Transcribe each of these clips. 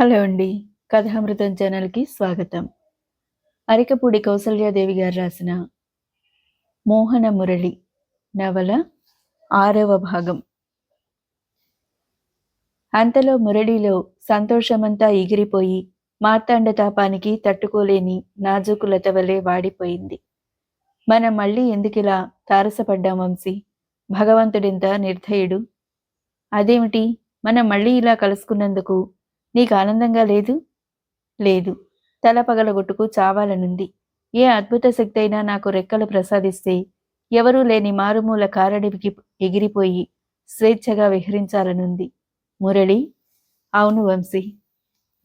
Hello అండి. కథామృతం ఛానల్కి స్వాగతం. అరికపూడి కౌసల్యాదేవి గారు రాసిన మోహన మురళి నవల ఆరవ భాగం. అంతలో మురళిలో సంతోషమంతా ఎగిరిపోయి మార్తాండ తాపానికి తట్టుకోలేని నాజుకులత వలె వాడిపోయింది. మనం మళ్ళీ ఎందుకిలా తారసపడ్డాం వంశీ? భగవంతుడింత నిర్ధయుడు. అదేమిటి? మనం మళ్ళీ ఇలా కలుసుకున్నందుకు నీకు ఆనందంగా లేదు? లేదు. తల పగలగొట్టుకు చావాలనుంది. ఏ అద్భుత శక్తి అయినా నాకు రెక్కలు ప్రసాదిస్తే ఎవరూ లేని మారుమూల కారడివికి ఎగిరిపోయి స్వేచ్ఛగా విహరించాలనుంది. మురళి! అవును వంశీ!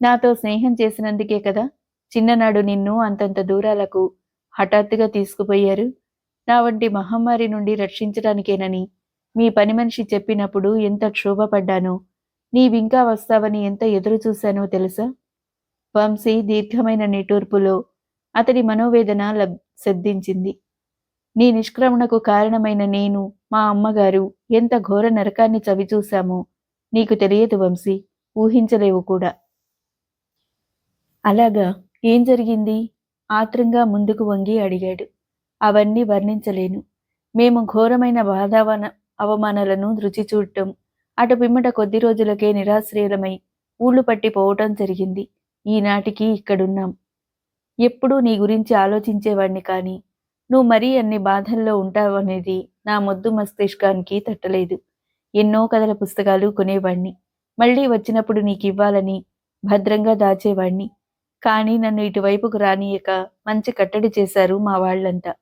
నాతో స్నేహం చేసినందుకే కదా చిన్ననాడు నిన్ను అంతంత దూరాలకు హఠాత్తుగా తీసుకుపోయారు. నా వంటి మహమ్మారి నుండి రక్షించడానికేనని మీ పని మనిషి చెప్పినప్పుడు ఎంత క్షోభపడ్డానో నీవింకా వస్తావని ఎంత ఎదురు చూశానో తెలుసా? వంశీ దీర్ఘమైన నిటూర్పులో అతడి మనోవేదన లబ్ సిద్ధించింది. నీ నిష్క్రమణకు కారణమైన నేను మా అమ్మగారు ఎంత ఘోర నరకాన్ని చవిచూశామో నీకు తెలియదు వంశీ ఊహించలేవు కూడా. అలాగా ఏం జరిగింది? ఆత్రంగా ముందుకు వంగి అడిగాడు. అవన్నీ వర్ణించలేను. మేము ఘోరమైన బాధావన అవమానాలను రుచి చూడటం అటు పిమ్మట కొద్ది రోజులకే నిరాశ్రయులమై ఊళ్ళు పట్టి పోవటం జరిగింది. ఈనాటికి ఇక్కడున్నాం. ఎప్పుడూ నీ గురించి ఆలోచించేవాణ్ణి కానీ నువ్వు మరీ అన్ని బాధల్లో ఉంటావనేది నా మొద్దు మస్తిష్కానికి తట్టలేదు. ఎన్నో కథల పుస్తకాలు కొనేవాణ్ణి. మళ్ళీ వచ్చినప్పుడు నీకు ఇవ్వాలని భద్రంగా దాచేవాణ్ణి. కానీ నన్ను ఇటువైపుకు రానియక మంచి కట్టడి చేశారు మా వాళ్ళంతా.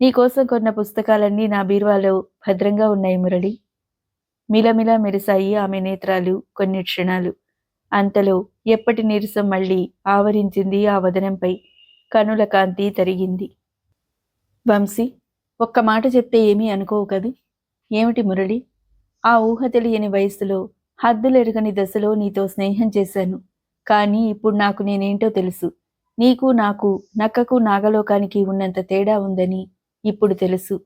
నీకోసం కొన్న పుస్తకాలన్నీ నా బీరువాలో భద్రంగా ఉన్నాయి మురళి. మిలమిల మెరిశాయి ఆమె నేత్రాలు కొన్ని క్షణాలు. అంతలో ఎప్పటి నీరసం మళ్ళీ ఆవరించింది ఆ వదనంపై కనుల కాంతి తరిగింది. వంశీ ఒక్క మాట చెప్తే ఏమీ అనుకోవు కదూ? ఏమిటి మురళి? ఆ ఊహ తెలియని వయసులో హద్దులెరగని దశలో నీతో స్నేహం చేశాను. కానీ ఇప్పుడు నాకు నేనేంటో తెలుసు. నీకు నాకు నక్కకు నాగలోకానికి ఉన్నంత తేడా ఉందని ఇప్పుడు తెలుసు.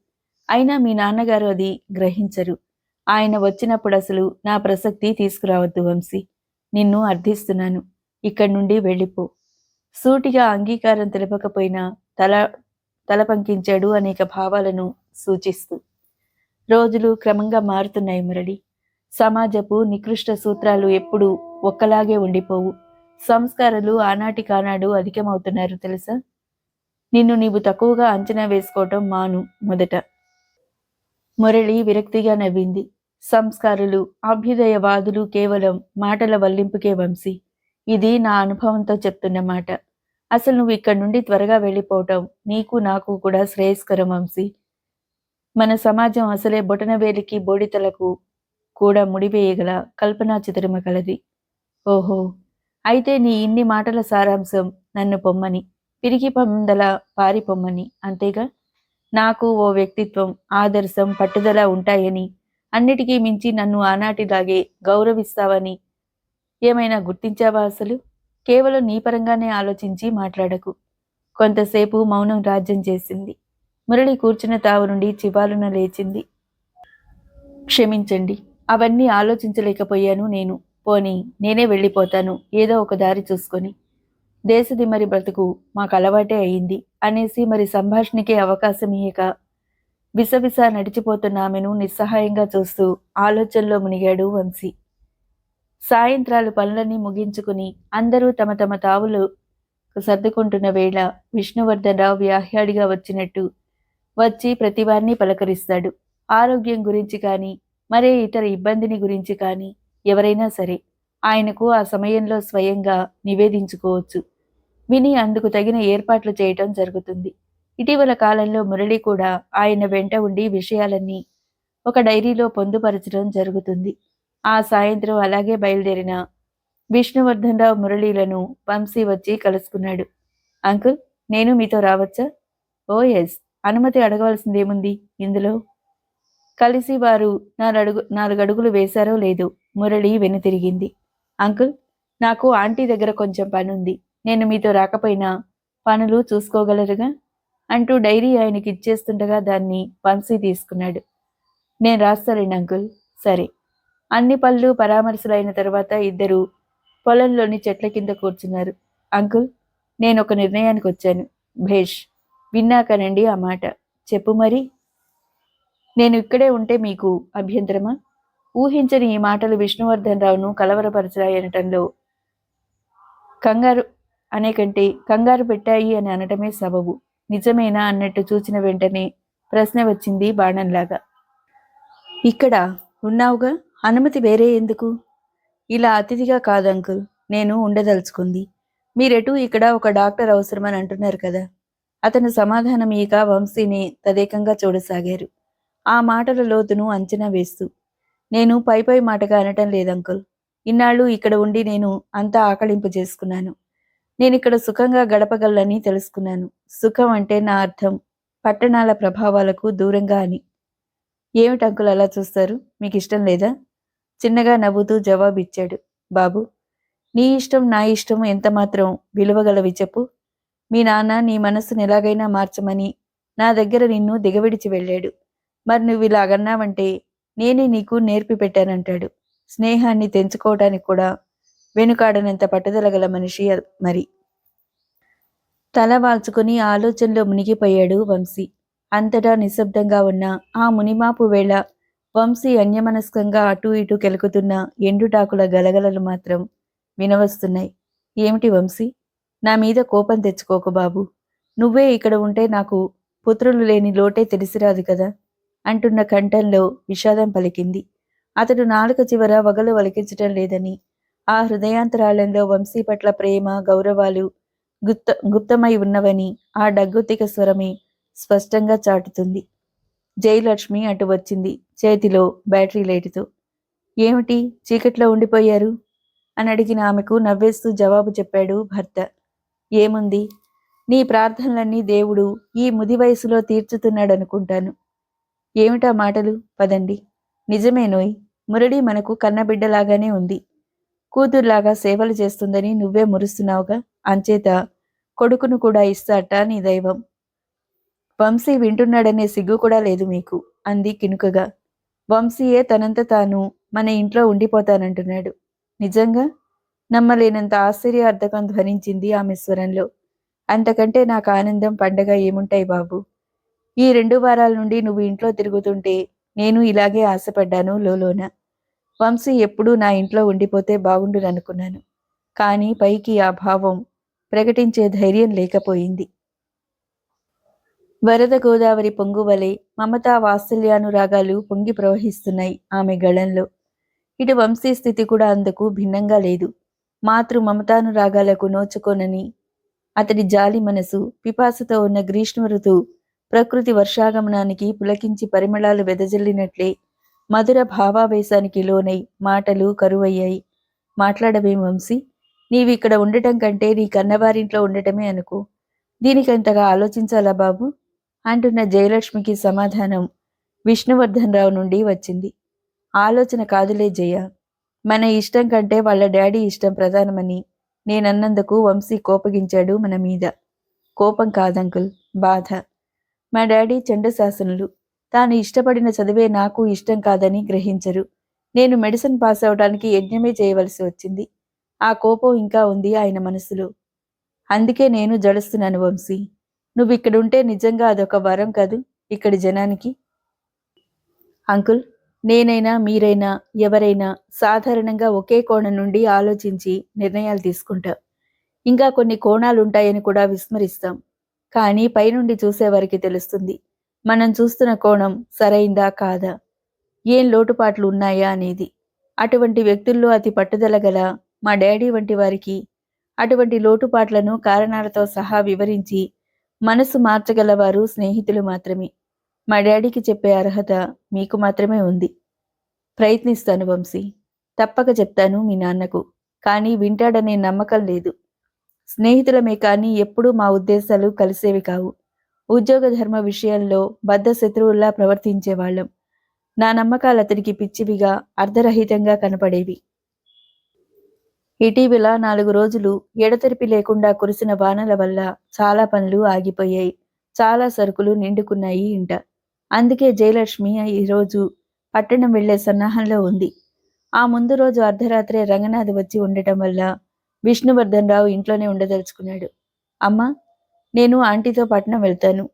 అయినా మీ నాన్నగారు అది గ్రహించరు. ఆయన వచ్చినప్పుడు అసలు నా ప్రసక్తి తీసుకురావద్దు వంశీ. నిన్ను అర్థిస్తున్నాను. ఇక్కడి నుండి వెళ్ళిపో. సూటిగా అంగీకారం తెలపకపోయినా తల తల పంకించాడు అనేక భావాలను సూచిస్తూ. రోజులు క్రమంగా మారుతున్నాయి మురళి. సమాజపు నికృష్ట సూత్రాలు ఎప్పుడూ ఒక్కలాగే ఉండిపోవు. సంస్కారాలు ఆనాటి కానాడు అధికమవుతున్నారు తెలుసా? నిన్ను నీవు తక్కువగా అంచనా వేసుకోవటం మాను మొదట. మురళి విరక్తిగా నవ్వింది. సంస్కారులు అభ్యుదయవాదులు కేవలం మాటల వల్లింపుకే వంశీ. ఇది నా అనుభవంతో చెప్తున్న మాట. అసలు నువ్వు ఇక్కడి నుండి త్వరగా వెళ్ళిపోవటం నీకు నాకు కూడా శ్రేయస్కరం వంశీ. మన సమాజం అసలే బొటనవేలికి బోడితలకు కూడా ముడివేయగల కల్పనా చిత్రమ కలది. ఓహో! అయితే నీ ఇన్ని మాటల సారాంశం నన్ను పొమ్మని పిరికి పొందల పారి పొమ్మని అంతేగా? నాకు ఓ వ్యక్తిత్వం ఆదర్శం పట్టుదల ఉంటాయని అన్నిటికీ మించి నన్ను ఆనాటిలాగే గౌరవిస్తావని. ఏమైనా గుర్తించావా అసలు? కేవలం నీ పరంగానే ఆలోచించి మాట్లాడకు. కొంతసేపు మౌనం రాజ్యం చేసింది. మురళి కూర్చున్న తావు నుండి చివాలున లేచింది. క్షమించండి అవన్నీ ఆలోచించలేకపోయాను నేను. పోని నేనే వెళ్ళిపోతాను ఏదో ఒక దారి చూసుకొని. దేశది మరి బ్రతుకు మాకు అలవాటే అయింది అనేసి మరి సంభాషణకే అవకాశం ఇయ్యక విసవిస నడిచిపోతున్న ఆమెను నిస్సహాయంగా చూస్తూ ఆలోచనలో మునిగాడు వంశీ. సాయంత్రాలు పనులన్నీ ముగించుకుని అందరూ తమ తమ తావులు సర్దుకుంటున్న వేళ విష్ణువర్ధనరావు వ్యాహ్యాడిగా వచ్చినట్టు వచ్చి ప్రతివారిని పలకరిస్తాడు. ఆరోగ్యం గురించి కానీ మరే ఇతర ఇబ్బందిని గురించి కానీ ఎవరైనా సరే ఆయనకు ఆ సమయంలో స్వయంగా నివేదించుకోవచ్చు. విని అందుకు తగిన ఏర్పాట్లు చేయటం జరుగుతుంది. ఇటీవల కాలంలో మురళి కూడా ఆయన వెంట ఉండి విషయాలన్నీ ఒక డైరీలో పొందుపరచడం జరుగుతుంది. ఆ సాయంత్రం అలాగే బయలుదేరిన విష్ణువర్ధన్ రావు మురళీలను వంశీ వచ్చి కలుసుకున్నాడు. అంకుల్ నేను మీతో రావచ్చా? Oh yes. అనుమతి అడగవలసిందేముంది ఇందులో? కలిసి వారు నాలుగు నాలుగు అడుగులు వేశారో లేదో మురళి వెనుతిరిగింది. అంకుల్ నాకు ఆంటీ దగ్గర కొంచెం పనుంది. నేను మీతో రాకపోయినా పనులు చూసుకోగలరుగా? అంటూ డైరీ ఆయనకి ఇచ్చేస్తుండగా దాన్ని వంశీ తీసుకున్నాడు. నేను రాస్తానండి అంకుల్ సరే. అన్ని పళ్ళు పరామర్శలైన తర్వాత ఇద్దరు పొలంలోని చెట్ల కింద కూర్చున్నారు. అంకుల్ నేను ఒక నిర్ణయానికి వచ్చాను. భేష్ విన్నాకనండి ఆ మాట. చెప్పు మరి. నేను ఇక్కడే ఉంటే మీకు అభ్యంతరమా? ఊహించని ఈ మాటలు విష్ణువర్ధన్ రావును కలవరపరచాయనటంలో కంగారు అనే కంటే కంగారు పెట్టాయి అని అనటమే సబబు. నిజమేనా అన్నట్టు చూసిన వెంటనే ప్రశ్న వచ్చింది బాణంలాగా. ఇక్కడ ఉన్నావుగా? అనుమతి వేరే ఎందుకు? ఇలా అతిథిగా కాదు అంకుల్ నేను ఉండదలుచుకుంది. మీరెటూ ఇక్కడ ఒక డాక్టర్ అవసరమని అంటున్నారు కదా. అతను సమాధానం ఇక వంశీని తదేకంగా చూడసాగారు. ఆ మాటల లోతును అంచనా వేస్తూ నేను పై పై మాటగా అనటం లేదంకుల్. ఇన్నాళ్ళు ఇక్కడ ఉండి నేను అంతా ఆకలింపు చేసుకున్నాను. నేను ఇక్కడ సుఖంగా గడపగలని తెలుసుకున్నాను. సుఖం అంటే నా అర్థం. పట్టణాల ప్రభావాలకు దూరంగా అని. ఏమిటి అంకుల్ అలా చూస్తారు? మీకు ఇష్టం లేదా? చిన్నగా నవ్వుతూ జవాబిచ్చాడు. బాబు నీ ఇష్టం నా ఇష్టం ఎంత మాత్రం విలువగలవి చెప్పు. మీ నాన్న నీ మనస్సును ఎలాగైనా మార్చమని నా దగ్గర నిన్ను దిగవిడిచి వెళ్ళాడు. మరి నువ్వు ఇలాగన్నావంటే నేనే నీకు నేర్పి పెట్టానంటాడు స్నేహాన్ని తెంచుకోవటానికి కూడా వెనుకాడనంత పట్టుదల గల మనిషి మరి. తల వాల్చుకుని ఆలోచనలో మునిగిపోయాడు వంశీ. అంతటా నిశ్శబ్దంగా ఉన్న ఆ మునిమాపు వేళ వంశీ అన్యమనస్కంగా అటూ ఇటూ కెలుకుతున్న ఎండుటాకుల గలగలలు మాత్రం వినవస్తున్నాయి. ఏమిటి వంశీ? నా మీద కోపం తెచ్చుకోకు బాబు. నువ్వే ఇక్కడ ఉంటే నాకు పుత్రులు లేని లోటే తెలిసిరాదు కదా? అంటున్న కంఠంలో విషాదం పలికింది. అతడు నాలుక చివర వగలు వలికించటం లేదని ఆ హృదయాంతరాళంలో వంశీ పట్ల ప్రేమ గౌరవాలు గుప్త గుప్తమై ఉన్నవని ఆ డగ్గుతిక స్వరమే స్పష్టంగా చాటుతుంది. జయలక్ష్మి అటు వచ్చింది. చేతిలో బ్యాటరీ లైటుతో ఏమిటి? చీకట్లో ఉండిపోయారు? అని అడిగిన ఆమెకు నవ్వేస్తూ జవాబు చెప్పాడు భర్త. ఏముంది? నీ ప్రార్థనలన్నీ దేవుడు ఈ ముది వయసులో తీర్చుతున్నాడనుకుంటాను. ఏమిటా మాటలు? పదండి. నిజమేనోయ్ మురళి మనకు కన్నబిడ్డలాగానే ఉంది. కూతురులాగా సేవలు చేస్తుందని నువ్వే మురుస్తున్నావుగా? అంచేత కొడుకును కూడా ఇస్తాట నీ దైవం. వంశీ వింటున్నాడనే సిగ్గు కూడా లేదు మీకు అంది కినుకగా. వంశీయే తనంత తాను మన ఇంట్లో ఉండిపోతానంటున్నాడు. నిజంగా? నమ్మలేనంత ఆశ్చర్యార్థకం ధ్వనించింది ఆమె స్వరంలో. అంతకంటే నాకు ఆనందం పండగ ఏముంటాయి బాబు? ఈ రెండు వారాల నుండి నువ్వు ఇంట్లో తిరుగుతుంటే నేను ఇలాగే ఆశపడ్డాను లోలోన. వంశీ ఎప్పుడూ నా ఇంట్లో ఉండిపోతే బాగుండుననుకున్నాను. కానీ పైకి ఆ భావం ప్రకటించే ధైర్యం లేకపోయింది. వరద గోదావరి పొంగువలే మమతా వాత్సల్యానురాగాలు పొంగి ప్రవహిస్తున్నాయి ఆమె గళంలో. ఇటు వంశీ స్థితి కూడా అందుకు భిన్నంగా లేదు. మాతృ మమతానురాగాలకు నోచుకోనని అతడి జాలి మనసు పిపాసతో ఉన్న గ్రీష్మ ఋతువు ప్రకృతి వర్షాగమనానికి పులకించి పరిమళాలు వెదజల్లినట్లే మధుర భావావేశానికి లోనై మాటలు కరువయ్యాయి. మాట్లాడవే వంశీ నీవిక్కడ ఉండటం కంటే నీ కన్నవారింట్లో ఉండటమే అనుకో. దీనికంతగా ఆలోచించాలా బాబు? అంటున్న జయలక్ష్మికి సమాధానం విష్ణువర్ధన్ రావు నుండి వచ్చింది. ఆలోచన కాదులే జయ. మన ఇష్టం కంటే వాళ్ళ డాడీ ఇష్టం ప్రధానమని నేనన్నందుకు వంశీ కోపగించాడు మన మీద. కోపం కాదంకుల్ బాధ. మా డాడీ చండశాసనులు తాను ఇష్టపడిన చదివే నాకు ఇష్టం కాదని గ్రహించరు. నేను మెడిసిన్ పాస్ అవడానికి యజ్ఞమే చేయవలసి వచ్చింది. ఆ కోపం ఇంకా ఉంది ఆయన మనసులో. అందుకే నేను జడుస్తున్నాను వంశీ. నువ్వు ఇక్కడుంటే నిజంగా అదొక వరం కాదు ఇక్కడి జనానికి? అంకుల్ నేనైనా మీరైనా ఎవరైనా సాధారణంగా ఒకే కోణం నుండి ఆలోచించి నిర్ణయాలు తీసుకుంటాం. ఇంకా కొన్ని కోణాలుంటాయని కూడా విస్మరిస్తాం. కానీ పైనుండి చూసేవారికి తెలుస్తుంది. మనం చూస్తున్న కోణం సరైందా కాదా? ఏం లోటుపాట్లు ఉన్నాయా అనేది. అటువంటి వ్యక్తుల్లో అతి పట్టుదల గల మా డాడీ వంటి వారికి అటువంటి లోటుపాట్లను కారణాలతో సహా వివరించి మనసు మార్చగలవారు స్నేహితులు మాత్రమే. మా డాడీకి చెప్పే అర్హత మీకు మాత్రమే ఉంది. ప్రయత్నిస్తాను వంశీ. తప్పక చెప్తాను మీ నాన్నకు. కానీ వింటాడనే నమ్మకం లేదు. స్నేహితులమే కానీ ఎప్పుడూ మా ఉద్దేశాలు కలిసేవి కావు. ఉద్యోగ ధర్మ విషయంలో బద్ధ శత్రువుల్లా ప్రవర్తించేవాళ్ళం. నా నమ్మకాలు అతనికి పిచ్చివిగా అర్ధరహితంగా కనపడేవి. ఇటీవల నాలుగు రోజులు ఎడతెరిపి లేకుండా కురిసిన వానల వల్ల చాలా పనులు ఆగిపోయాయి. చాలా సరుకులు నిండుకున్నాయి ఇంట. అందుకే జయలక్ష్మి ఈరోజు పట్టణం వెళ్ళే సన్నాహంలో ఉంది. ఆ ముందు రోజు అర్ధరాత్రే రంగనాథ్ వచ్చి ఉండటం వల్ల విష్ణువర్ధన్ రావు ఇంట్లోనే ఉండదలుచుకున్నాడు. అమ్మా నేను ఆంటీతో పట్నం వెళ్తాను.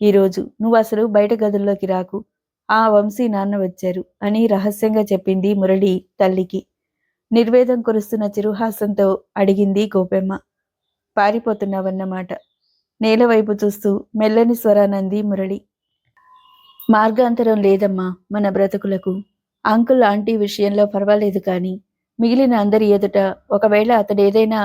ఈరోజు నువ్వు అసలు బయట గదుల్లోకి రాకు. ఆ వంశీ నాన్న వచ్చారు అని రహస్యంగా చెప్పింది మురళి తల్లికి. నిర్వేదం కురుస్తున్న చిరుహాసంతో అడిగింది గోపెమ్మ. పారిపోతున్నావన్నమాట. నేల వైపు చూస్తూ మెల్లని స్వరానంది మురళి. మార్గాంతరం లేదమ్మా మన బ్రతుకులకు. అంకుల్ ఆంటీ విషయంలో పర్వాలేదు కానీ మిగిలిన అందరి ఎదుట ఒకవేళ అతడేదైనా ఏదైనా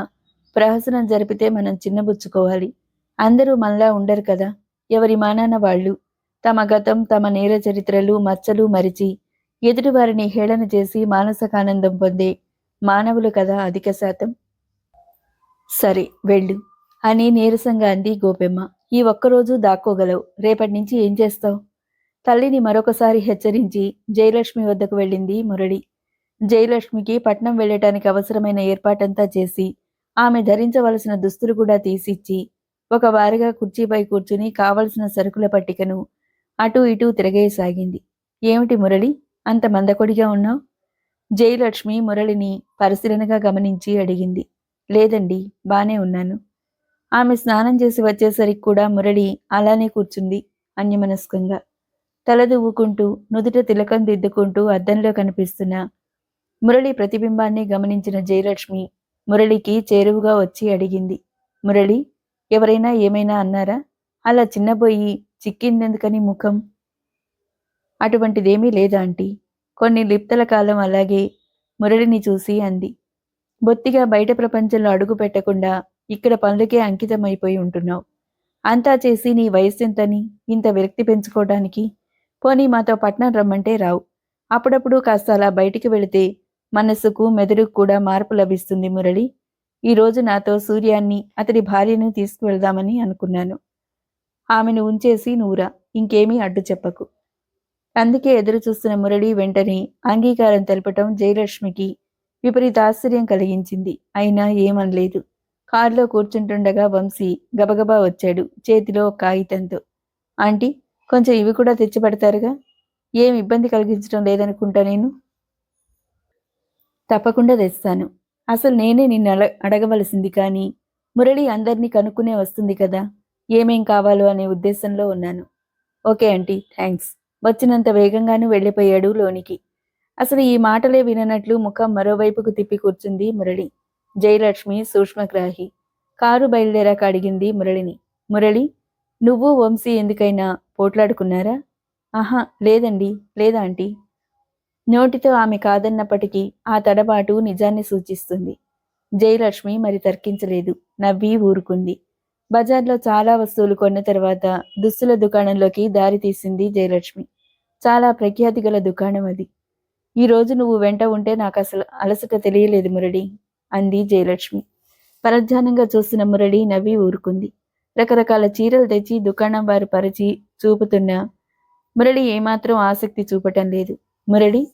ప్రహసనం జరిపితే మనం చిన్నబుచ్చుకోవాలి. అందరూ మనలా ఉండరు కదా. ఎవరి మానాన వాళ్ళు? తమ గతం తమ నేర చరిత్రలు మచ్చలు మరిచి ఎదుటివారిని హేళన చేసి మానసికానందం పొందే మానవులు కదా అధిక శాతం. సరే వెళ్ళు. అని నీరసంగా అంది గోపెమ్మ. ఈ ఒక్కరోజు దాక్కోగలవు. రేపటి నుంచి ఏం చేస్తావు? తల్లిని మరొకసారి హెచ్చరించి జయలక్ష్మి వద్దకు వెళ్ళింది మురళి. జయలక్ష్మికి పట్నం వెళ్ళటానికి అవసరమైన ఏర్పాటంతా చేసి ఆమె ధరించవలసిన దుస్తులు కూడా తీసిచ్చి ఒక వారిగా కుర్చీపై కూర్చుని కావలసిన సరుకుల పట్టికను అటూ ఇటూ తిరగేసాగింది. ఏమిటి మురళి అంత మందకొడిగా ఉన్నావు? జయలక్ష్మి మురళిని పరిశీలనగా గమనించి అడిగింది. లేదండి బానే ఉన్నాను. ఆమె స్నానం చేసి వచ్చేసరికి కూడా మురళి అలానే కూర్చుంది అన్యమనస్కంగా. తలదువ్వుకుంటూ నుదుట తిలకం దిద్దుకుంటూ అద్దంలో కనిపిస్తున్న మురళి ప్రతిబింబాన్ని గమనించిన జయలక్ష్మి మురళికి చేరువుగా వచ్చి అడిగింది. మురళి ఎవరైనా ఏమైనా అన్నారా? అలా చిన్నబోయి చిక్కిందెందుకని ముఖం? అటువంటిదేమీ లేదా ఆంటీ? కొన్ని లిప్తల కాలం అలాగే మురళిని చూసి అంది. బొత్తిగా బయట ప్రపంచంలో అడుగు పెట్టకుండా ఇక్కడ పనులకే అంకితమైపోయి ఉంటున్నావు. అంతా చేసి నీ వయస్సు ఎంతని ఇంత విరక్తి పెంచుకోవడానికి? పోనీ మాతో పట్నం రమ్మంటే రావు. అప్పుడప్పుడు కాస్త అలా బయటికి వెళితే మనస్సుకు మెదడుకు కూడా మార్పు లభిస్తుంది మురళి. ఈరోజు నాతో సూర్యాన్ని అతడి భార్యను తీసుకువెళ్దామని అనుకున్నాను. ఆమెను ఉంచేసి నూరా ఇంకేమీ అడ్డు చెప్పకు. అందుకే ఎదురు చూస్తున్న మురళి వెంటనే అంగీకారం తెలపటం జయలక్ష్మికి విపరీత ఆశ్చర్యం కలిగించింది. అయినా ఏమనలేదు. కారులో కూర్చుంటుండగా వంశీ గబగబా వచ్చాడు చేతిలో కాగితంతో. ఆంటీ కొంచెం ఇవి కూడా తెచ్చిపెడతారుగా ఏం ఇబ్బంది కలిగించడం లేదనుకుంటా నేను? తప్పకుండా తెస్తాను. అసలు నేనే నిన్ను అడ అడగవలసింది కానీ మురళి అందరినీ కనుక్కునే వస్తుంది కదా ఏమేం కావాలో అనే ఉద్దేశంలో ఉన్నాను. Okay aunty thanks. వచ్చినంత వేగంగానూ వెళ్ళిపోయాడు లోనికి. అసలు ఈ మాటలే విననట్లు ముఖం మరోవైపుకు తిప్పి కూర్చుంది మురళి. జయలక్ష్మి సూక్ష్మగ్రాహి. కారు బయలుదేరాక అడిగింది మురళిని. మురళి నువ్వు వంశీ ఎందుకైనా పోట్లాడుకున్నారా? ఆహా లేదండి లేదా ఆంటీ? నోటితో ఆమె కాదన్నప్పటికీ ఆ తడబాటు నిజాన్ని సూచిస్తుంది. జయలక్ష్మి మరి తర్కించలేదు. నవ్వి ఊరుకుంది. బజార్లో చాలా వస్తువులు కొన్న తర్వాత దుస్తుల దుకాణంలోకి దారి తీసింది జయలక్ష్మి. చాలా ప్రఖ్యాతి గల దుకాణం అది. ఈ రోజు నువ్వు వెంట ఉంటే నాకు అసలు అలసట తెలియలేదు మురళి అంది జయలక్ష్మి. పరధ్యానంగా చూస్తున్న మురళి నవ్వి ఊరుకుంది. రకరకాల చీరలు తెచ్చి దుకాణం వారు పరిచి చూపుతున్నా మురళి ఏమాత్రం ఆసక్తి చూపటం లేదు. మురళి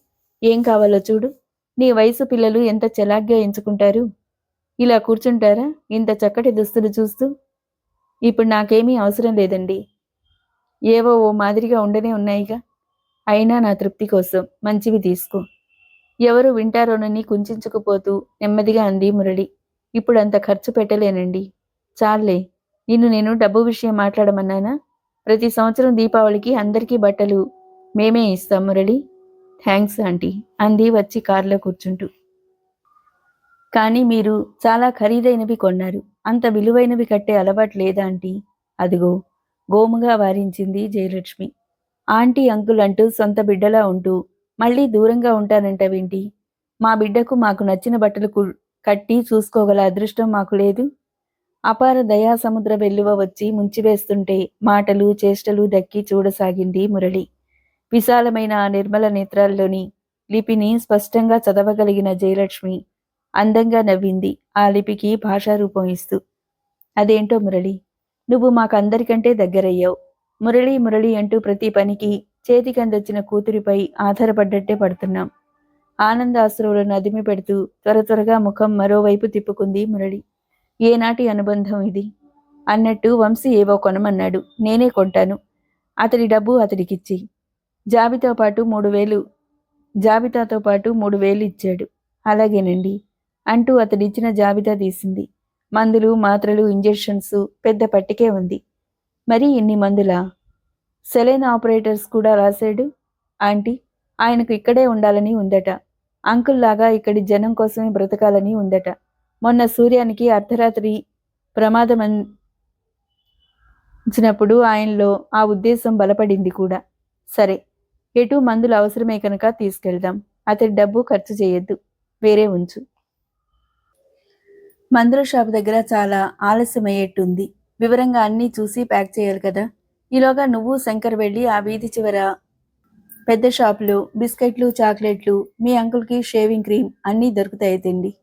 ఏం కావాలో చూడు. నీ వయసు పిల్లలు ఎంత చలాగ్గా ఎంచుకుంటారు? ఇలా కూర్చుంటారా? ఇంత చక్కటి దుస్తులు చూస్తూ. ఇప్పుడు నాకేమీ అవసరం లేదండి. ఏవో ఓ మాదిరిగా ఉండనే ఉన్నాయిగా. అయినా నా తృప్తి కోసం మంచివి తీసుకో. ఎవరు వింటారోనని కుంచుకుపోతూ నెమ్మదిగా అంది మురళి. ఇప్పుడు అంత ఖర్చు పెట్టలేనండి. చాలే నిన్ను నేను డబ్బు విషయం మాట్లాడమన్నానా? ప్రతి సంవత్సరం దీపావళికి అందరికీ బట్టలు మేమే ఇస్తాం మురళి. Thanks aunty. అంది వచ్చి కారులో కూర్చుంటూ. కానీ మీరు చాలా ఖరీదైనవి కొన్నారు. అంత విలువైనవి కట్టే అలవాటు లేదా ఆంటీ? అదిగో గోముగా వారించింది జయలక్ష్మి. ఆంటీ అంకుల్ అంటూ సొంత బిడ్డలా ఉంటూ మళ్ళీ దూరంగా ఉంటానంటవేంటి? మా బిడ్డకు మాకు నచ్చిన బట్టలు కట్టి చూసుకోగల అదృష్టం మాకు లేదు. అపార దయా సముద్ర వెల్లువ వచ్చి ముంచివేస్తుంటే మాటలు చేష్టలు దక్కి చూడసాగింది మురళి. విశాలమైన ఆ నిర్మల నేత్రాల్లోని లిపిని స్పష్టంగా చదవగలిగిన జయలక్ష్మి అందంగా నవ్వింది. ఆ లిపికి భాషారూపం ఇస్తూ అదేంటో మురళి నువ్వు మాకందరికంటే దగ్గరయ్యావు. మురళి మురళి అంటూ ప్రతి పనికి చేతికందొచ్చిన కూతురిపై ఆధారపడ్డట్టే పడుతున్నాం. ఆనందాశ్రువులను అదిమి పెడుతూ త్వర త్వరగా ముఖం మరోవైపు తిప్పుకుంది మురళి. ఏనాటి అనుబంధం ఇది? అన్నట్టు వంశీ ఏవో కొనమన్నాడు. నేనే కొంటాను. అతడి డబ్బు అతడికిచ్చి. జాబితో పాటు మూడు వేలు జాబితాతో పాటు మూడు వేలు ఇచ్చాడు. అలాగేనండి. అంటూ అతడిచ్చిన జాబితా తీసింది. మందులు మాత్రలు ఇంజెక్షన్స్ పెద్ద పట్టికే ఉంది. మరి ఇన్ని మందులా? సెలైన్ ఆపరేటర్స్ కూడా రాశాడు? ఆంటీ ఆయనకు ఇక్కడే ఉండాలని ఉందట. అంకుల్లాగా ఇక్కడి జనం కోసమే బ్రతకాలని ఉందట. మొన్న సూర్యానికి అర్ధరాత్రి ప్రమాదం వచ్చినప్పుడు ఆయనలో ఆ ఉద్దేశం బలపడింది కూడా. సరే ఎటు మందులు అవసరమే కనుక తీసుకెళ్దాం. అతడి డబ్బు ఖర్చు చేయొద్దు. వేరే ఉంచు. మందుల షాప్ దగ్గర చాలా ఆలస్యమయ్యేట్టుంది. వివరంగా అన్నీ చూసి ప్యాక్ చేయాలి కదా? ఈలోగా నువ్వు శంకర్ వెళ్ళి ఆ వీధి చివర పెద్ద షాపులు బిస్కెట్లు చాక్లెట్లు మీ అంకుల్కి షేవింగ్ క్రీమ్ అన్నీ దొరుకుతాయి తిండి.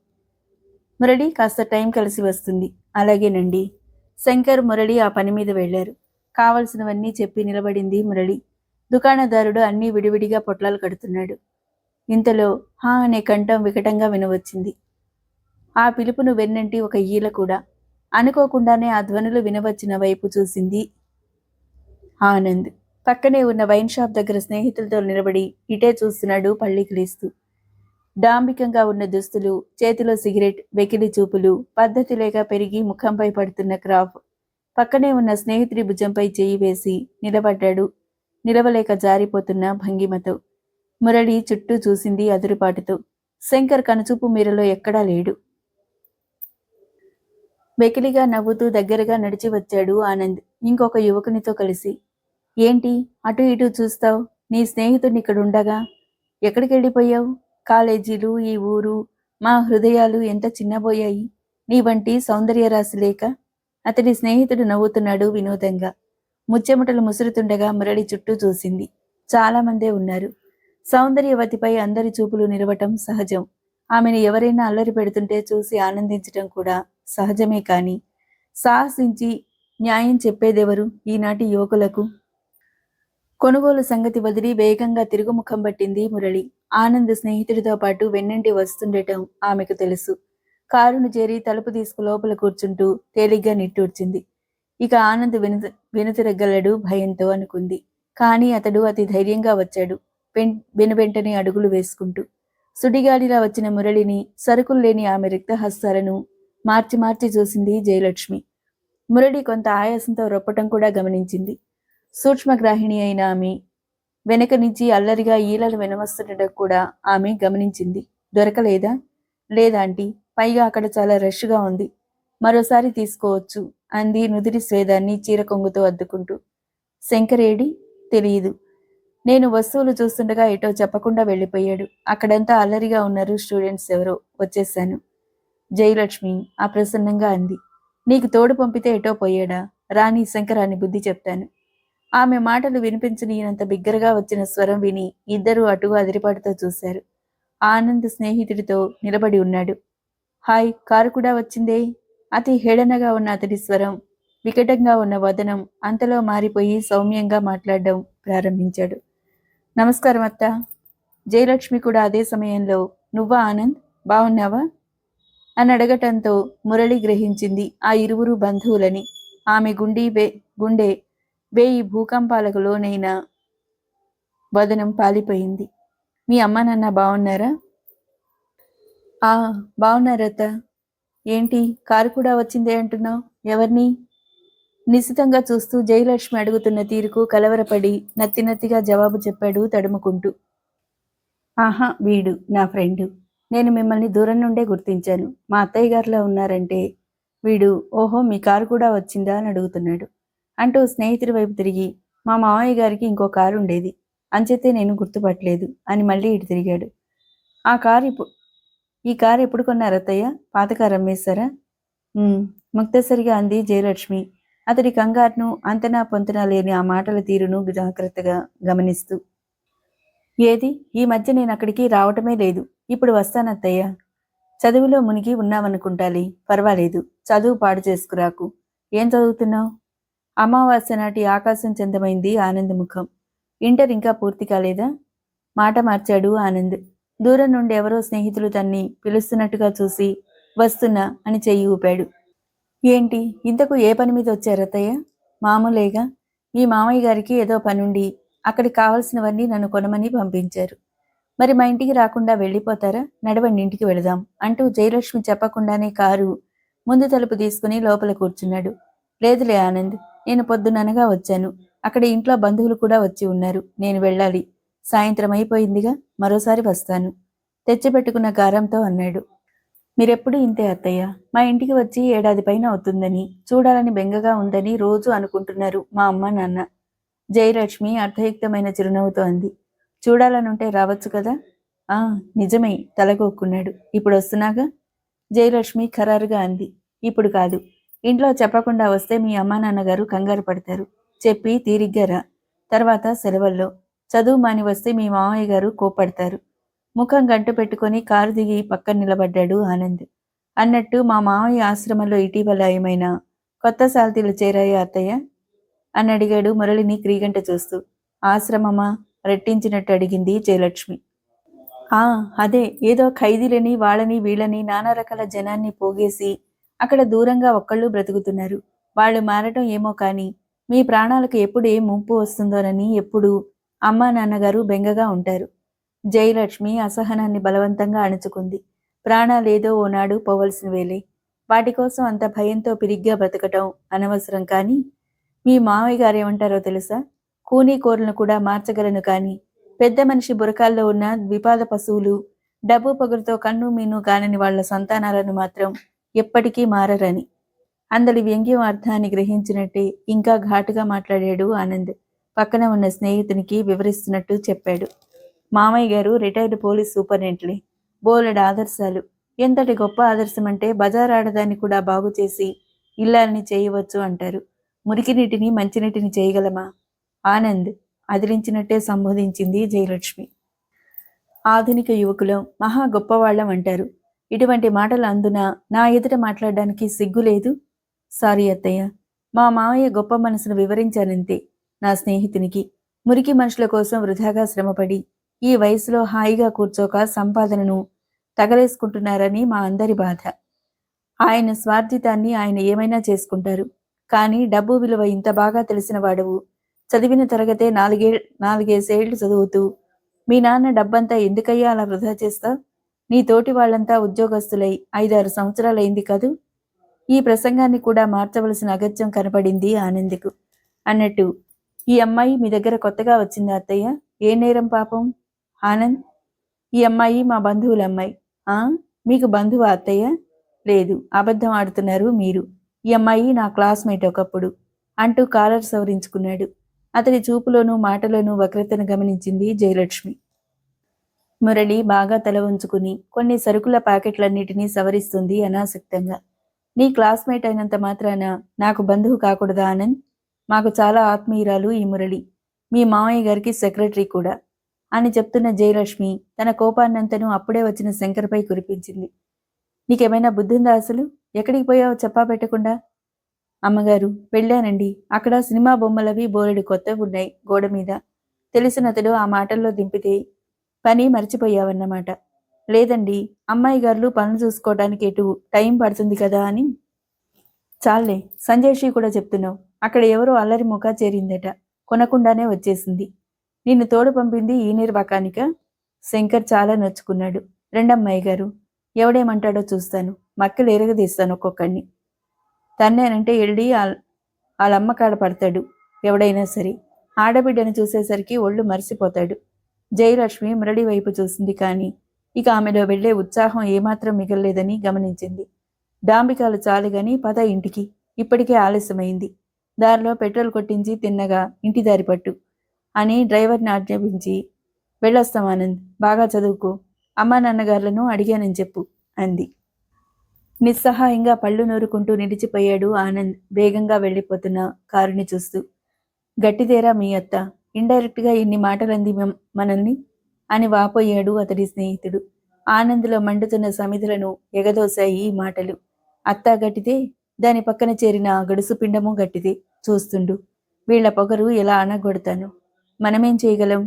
మురళి కాస్త టైం కలిసి వస్తుంది. అలాగేనండి. శంకర్ మురళి ఆ పని మీద వెళ్ళారు. కావలసినవన్నీ చెప్పి నిలబడింది మురళి. దుకాణదారుడు అన్నీ విడివిడిగా పొట్లాలు కడుతున్నాడు. ఇంతలో హా అనే కంఠం వికటంగా వినవచ్చింది. ఆ పిలుపును వెన్నంటి ఒక ఈల కూడా అనుకోకుండానే ఆ ధ్వనులు వినవచ్చిన వైపు చూసింది ఆనంద్. పక్కనే ఉన్న వైన్ షాప్ దగ్గర స్నేహితులతో నిలబడి ఇటే చూస్తున్నాడు పళ్ళికిలిస్తూ డాంబికంగా ఉన్న దుస్తులు చేతిలో సిగరెట్ వెకిలి చూపులు పద్ధతి లేక పెరిగి ముఖంపై పడుతున్న క్రాఫ్. పక్కనే ఉన్న స్నేహితుడి భుజంపై చేయి వేసి నిలబడ్డాడు నిలవలేక జారిపోతున్న భంగిమతో. మురళి చుట్టూ చూసింది అదురుపాటుతో. శంకర్ కనుచూపు మీరలో ఎక్కడా లేడు. వెకిలిగా నవ్వుతూ దగ్గరగా నడిచి వచ్చాడు ఆనంద్. ఇంకొక యువకునితో కలిసి ఏంటి? అటు ఇటు చూస్తావు? నీ స్నేహితుడిని ఇక్కడ ఉండగా? ఎక్కడికి వెళ్ళిపోయావు? కాలేజీలు ఈ ఊరు మా హృదయాలు ఎంత చిన్నబోయాయి? నీ వంటి సౌందర్య రాశి లేక? అతడి స్నేహితుడు నవ్వుతున్నాడు వినోదంగా. ముచ్చెమటలు ముసురుతుండగా మురళి చుట్టూ చూసింది. చాలా మందే ఉన్నారు. సౌందర్యవతిపై అందరి చూపులు నిలవటం సహజం. ఆమెను ఎవరైనా అల్లరి పెడుతుంటే చూసి ఆనందించటం కూడా సహజమే కాని సాహసించి న్యాయం చెప్పేదెవరు ఈనాటి యువకులకు? కొనుగోలు సంగతి వదిలి వేగంగా తిరుగుముఖం పట్టింది మురళి. ఆనంద్ స్నేహితుడితో పాటు వెన్నంటి వస్తుండటం ఆమెకు తెలుసు. కారును చేరి తలుపు తీసుకు లోపల కూర్చుంటూ తేలిగ్గా నిట్టూర్చింది. ఇక ఆనంద్ వెను వెనుతిరగలడు భయంతో అనుకుంది. కానీ అతడు అతి ధైర్యంగా వచ్చాడు వెన్ వెనువెంటనే అడుగులు వేసుకుంటూ. సుడిగాడిలా వచ్చిన మురళిని సరుకులు లేని ఆమె రిక్తహస్తాలను మార్చి మార్చి చూసింది జయలక్ష్మి. మురళి కొంత ఆయాసంతో రొప్పటం కూడా గమనించింది. సూక్ష్మగ్రాహిణి అయిన ఆమె వెనక నుంచి అల్లరిగా ఈలలు వెనవస్తుండటం కూడా ఆమె గమనించింది. దొరకలేదా? లేదాంటీ పైగా అక్కడ చాలా రష్గా ఉంది. మరోసారి తీసుకోవచ్చు. అంది నుదిరి స్వేదాన్ని చీర కొంగుతో అద్దుకుంటూ. శంకరేడి తెలియదు నేను వస్తువులు చూస్తుండగా ఎటో చెప్పకుండా వెళ్ళిపోయాడు. అక్కడంతా అల్లరిగా ఉన్నారు స్టూడెంట్స్ ఎవరో వచ్చేసాను జయలక్ష్మి అప్రసన్నంగా అంది. నీకు తోడు పంపితే ఎటో పోయాడా? రాణి శంకరాన్ని బుద్ధి చెప్తాను. ఆమె మాటలు వినిపించనీయనంత బిగ్గరగా వచ్చిన స్వరం విని ఇద్దరూ అటుగా అదిరిపాటుతో చూశారు. ఆనంద్ స్నేహితుడితో నిలబడి ఉన్నాడు. హాయ్ కారు కూడా వచ్చిందే? అతి హేళనగా ఉన్న అతడి స్వరం వికటంగా ఉన్న వదనం అంతలో మారిపోయి సౌమ్యంగా మాట్లాడడం ప్రారంభించాడు. నమస్కారం అత్త. జయలక్ష్మి కూడా అదే సమయంలో నువ్వా ఆనంద్? బాగున్నావా అని అడగటంతో మురళి గ్రహించింది ఆ ఇరువురు బంధువులని. ఆమె గుండీ వే గుండె వేయి భూకంపాలకు లోనైన వదనం పాలిపోయింది. మీ అమ్మ నాన్న బాగున్నారా ఆ బాగున్నారత్త ఏంటి? కారు కూడా వచ్చిందే అంటున్నావు ఎవరిని? నిశితంగా చూస్తూ జయలక్ష్మి అడుగుతున్న తీరుకు కలవరపడి నత్తి నత్తిగా జవాబు చెప్పాడు తడుముకుంటూ. ఆహా వీడు నా ఫ్రెండ్. నేను మిమ్మల్ని దూరం నుండే గుర్తించాను. మా అత్తయ్య గారిలో ఉన్నారంటే వీడు ఓహో మీ కారు కూడా వచ్చిందా అని అడుగుతున్నాడు. అంటూ స్నేహితుడి వైపు తిరిగి మా మామయ్య గారికి ఇంకో కారు ఉండేది. అంచేతే నేను గుర్తుపట్టలేదు అని మళ్ళీ ఇటు తిరిగాడు. ఆ కారు ఇప్పుడు ఈ కారు ఎప్పుడు కొన్నారు అత్తయ్య? పాత కారు అమ్మేశారా ముక్తసరిగా అంది జయలక్ష్మి. అతడి కంగారును అంతనా పొంతనా లేని ఆ మాటల తీరును జాగ్రత్తగా గమనిస్తూ. ఏది? ఈ మధ్య నేను అక్కడికి రావటమే లేదు. ఇప్పుడు వస్తానత్తయ్య చదువులో మునిగి ఉన్నామనుకుంటాలి పర్వాలేదు. చదువు పాడు చేసుకురాకు ఏం చదువుతున్నావు? అమావాస్య నాటి ఆకాశం చందమైంది ఆనంద్ ముఖం ఇంటర్ ఇంకా పూర్తి కాలేదా? మాట మార్చాడు ఆనంద్. దూరం నుండి ఎవరో స్నేహితులు తన్ని పిలుస్తున్నట్టుగా చూసి వస్తున్నా అని చెయ్యి ఊపాడు. ఏంటి? ఇంతకు ఏ పని మీద వచ్చారు అత్తయ్య? మామూలేగా? మీ మామయ్య గారికి ఏదో పనుండి అక్కడికి కావలసినవన్నీ నన్ను కొనమని పంపించారు. మరి మా ఇంటికి రాకుండా వెళ్ళిపోతారా? నడవండి ఇంటికి వెళదాం అంటూ జయలక్ష్మి చెప్పకుండానే కారు ముందు తలుపు తీసుకుని లోపల కూర్చున్నాడు. లేదులే ఆనంద్ నేను పొద్దుననగా వచ్చాను. అక్కడ ఇంట్లో బంధువులు కూడా వచ్చి ఉన్నారు. నేను వెళ్ళాలి. సాయంత్రం అయిపోయిందిగా మరోసారి వస్తాను. తెచ్చిపెట్టుకున్న గారంతో అన్నాడు. మీరెప్పుడు ఇంతే అత్తయ్య? మా ఇంటికి వచ్చి ఏడాది పైన అవుతుందని చూడాలని బెంగగా ఉందని రోజు అనుకుంటున్నారు మా అమ్మ నాన్న. జయలక్ష్మి అర్థయుక్తమైన చిరునవ్వుతో అంది. చూడాలనుంటే రావచ్చు కదా? ఆ నిజమే తలగొక్కున్నాడు ఇప్పుడు వస్తున్నాగా? జయలక్ష్మి ఖరారుగా అంది. ఇప్పుడు కాదు. ఇంట్లో చెప్పకుండా వస్తే మీ అమ్మా నాన్నగారు కంగారు పడతారు. చెప్పి తీరిగ్గా రా. తర్వాత సెలవుల్లో. చదువు మాని వస్తే మీ మామయ్య గారు కోపడతారు ముఖం గంటు పెట్టుకొని కారు దిగి పక్కన నిలబడ్డాడు ఆనంద్. అన్నట్టు మా మామయ్య ఆశ్రమంలో ఇటీవల ఏమైనా కొత్త సాల్తీలు చేరాయా అత్తయ్య? అని అడిగాడు మురళిని క్రీగంట చూస్తూ. ఆశ్రమమా? రెట్టించినట్టు అడిగింది జయలక్ష్మి. ఆ అదే ఏదో ఖైదీలని వాళ్ళని వీళ్ళని నానా రకాల జనాన్ని పోగేసి అక్కడ దూరంగా ఒక్కళ్ళు బ్రతుకుతున్నారు. వాళ్ళు మారటం ఏమో కానీ మీ ప్రాణాలకు ఎప్పుడు ఏ ముంపు వస్తుందోనని ఎప్పుడు అమ్మా నాన్నగారు బెంగగా ఉంటారు. జయలక్ష్మి అసహనాన్ని బలవంతంగా అణుచుకుంది. ప్రాణాలేదో ఓనాడు పోవలసిన వేలే వాటి కోసం అంత భయంతో పిరిగ్గా బ్రతకటం అనవసరం కానీ మీ మావయ్య గారు ఏమంటారో తెలుసా? కూనీ కూరలను కూడా మార్చగలను కానీ పెద్ద మనిషి బురకాల్లో ఉన్న ద్విపాద పశువులు డబ్బు పొగరుతో కన్ను మీను కానని వాళ్ళ సంతానాలను మాత్రం ఎప్పటికీ మారరని. అందరి వ్యంగ్యం అర్థాన్ని గ్రహించినట్టే ఇంకా ఘాటుగా మాట్లాడాడు ఆనంద్. పక్కన ఉన్న స్నేహితునికి వివరిస్తున్నట్టు చెప్పాడు. మామయ్య గారు రిటైర్డ్ పోలీస్ సూపరింటెండెంట్లే. బోలెడు ఆదర్శాలు. ఎంతటి గొప్ప ఆదర్శం అంటే బజార్ ఆడదాన్ని కూడా బాగు చేసి ఇల్లాలని చేయవచ్చు అంటారు. మురికి నీటిని మంచినీటిని చేయగలమా? ఆనంద్ అదిలించినట్టే సంబోధించింది జయలక్ష్మి. ఆధునిక యువకులం మహా గొప్పవాళ్ళం అంటారు. ఇటువంటి మాటలు అందున నా ఎదుట మాట్లాడడానికి సిగ్గు లేదు సారీ అత్తయ్య. మా మామయ్య గొప్ప మనసును వివరించానంతే. నా స్నేహితునికి. మురికి మనుషుల కోసం వృధాగా శ్రమపడి ఈ వయసులో హాయిగా కూర్చోక సంపాదనను తగలేసుకుంటున్నారని మా అందరి బాధ. ఆయన స్వార్థితాన్ని ఆయన ఏమైనా చేసుకుంటారు. కానీ డబ్బు విలువ ఇంత బాగా తెలిసిన వాడవు. చదివిన తరగతే నాలుగే నాలుగేసేళ్ళు చదువుతూ మీ నాన్న డబ్బంతా ఎందుకయ్యా అలా వృధా చేస్తా? నీ తోటి వాళ్ళంతా ఉద్యోగస్తులై ఐదారు సంవత్సరాలైంది కదూ? ఈ ప్రసంగాన్ని కూడా మార్చవలసిన అగత్యం కనపడింది ఆనందికు అన్నట్టు ఈ అమ్మాయి మీ దగ్గర కొత్తగా వచ్చింది అత్తయ్య. ఏ నేరం పాపం? ఆనంద్? ఈ అమ్మాయి మా బంధువుల అమ్మాయి. ఆ? మీకు బంధువు అత్తయ్య? లేదు అబద్ధం ఆడుతున్నారు మీరు. ఈ అమ్మాయి నా క్లాస్మేట్ ఒకప్పుడు. అంటూ కాలర్ సవరించుకున్నాడు. అతడి చూపులోనూ మాటలోనూ వక్రతను గమనించింది జయలక్ష్మి. మురళి బాగా తల ఉంచుకుని కొన్ని సరుకుల ప్యాకెట్లన్నిటినీ సవరిస్తుంది అనాసక్తంగా. నీ క్లాస్మేట్ అయినంత మాత్రాన నాకు బంధువు కాకూడదా ఆనంద్? మాకు చాలా ఆత్మీయురాలు ఈ మురళి. మీ మామయ్య గారికి సెక్రటరీ కూడా. అని చెప్తున్న జయలక్ష్మి తన కోపాన్నంతను అప్పుడే వచ్చిన శంకర్పై కురిపించింది. నీకేమైనా బుద్ధిందా అసలు? ఎక్కడికి పోయావో చెప్పా పెట్టకుండా? అమ్మగారు వెళ్ళానండి. అక్కడ సినిమా బొమ్మలవి బోరెడు కొత్తవి ఉన్నాయి గోడ మీద. తెలిసినతడు ఆ మాటల్లో దింపితే పని మర్చిపోయావన్నమాట. లేదండి అమ్మాయి గారు పనులు చూసుకోవడానికి ఎటు టైం పడుతుంది కదా అని? చాలే సంజయ్ కూడా చెప్తున్నావు. అక్కడ ఎవరో అల్లరి ముఖ చేరిందట. కొనకుండానే వచ్చేసింది. నిన్ను తోడు పంపింది ఈ నిర్వాకానిక? శంకర్ చాలా నొచ్చుకున్నాడు. రెండమ్మాయి గారు ఎవడేమంటాడో చూస్తాను. మక్కలు ఎరగదీస్తాను ఒక్కొక్కడిని. తన్నేనంటే వెళ్ళి వాళ్ళమ్మ కాడ పడతాడు. ఎవడైనా సరే. ఆడబిడ్డను చూసేసరికి ఒళ్ళు మరిసిపోతాడు. జయలక్ష్మి మురళి వైపు చూసింది కానీ ఇక ఆమెలో వెళ్ళే ఉత్సాహం ఏమాత్రం మిగలలేదని గమనించింది. డాంబికాలు చాలు గాని పద ఇంటికి. ఇప్పటికే ఆలస్యమైంది. దారిలో పెట్రోల్ కొట్టించి తిన్నగా ఇంటి దారి పట్టు అని డ్రైవర్ని ఆజ్ఞాపించి వెళ్ళొస్తాం ఆనంద్ బాగా చదువుకో అమ్మా నాన్నగారులను అడిగానని చెప్పు అంది. నిస్సహాయంగా పళ్ళు నూరుకుంటూ నిలిచిపోయాడు ఆనంద్ వేగంగా వెళ్ళిపోతున్న కారుని చూస్తూ. గట్టిదేరా మీ అత్త ఇండైరెక్ట్గా ఇన్ని మాటలంది మం- మనల్ని అని వాపోయాడు అతడి స్నేహితుడు. ఆనంద్లో మండుతున్న సమిధులను ఎగదోశాయి ఈ మాటలు. అత్త గట్టిదే దాని పక్కన చేరిన గడుసు పిండము గట్టిది చూస్తుండు. వీళ్ళ పొగరు ఎలా అనగొడతాను మనమేం చేయగలం?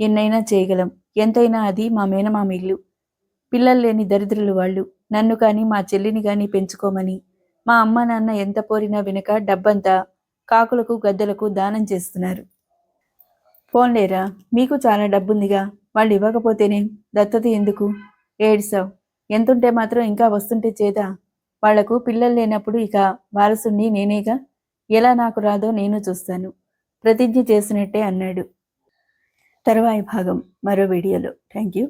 ఎన్నైనా చేయగలం. ఎంతైనా అది మా మేనమామిళ్ళు పిల్లలు లేని దరిద్రులు వాళ్ళు. నన్ను కానీ మా చెల్లిని కానీ పెంచుకోమని. మా అమ్మ నాన్న ఎంత పోరినా వెనుక డబ్బంతా కాకులకు గద్దలకు దానం చేస్తున్నారు. పోన్లేరా? మీకు చాలా డబ్బుందిగా. వాళ్ళు ఇవ్వకపోతేనే దత్తత ఎందుకు? ఏడ్సావు. ఎంతుంటే మాత్రం ఇంకా వస్తుంటే చేదా? వాళ్ళకు పిల్లలు లేనప్పుడు ఇక వారసుణ్ణి నేనేగా? ఎలా నాకు రాదో నేను చూస్తాను. ప్రతిజ్ఞ చేసినట్టే అన్నాడు. తర్వాయి భాగం మరో వీడియోలో. Thank you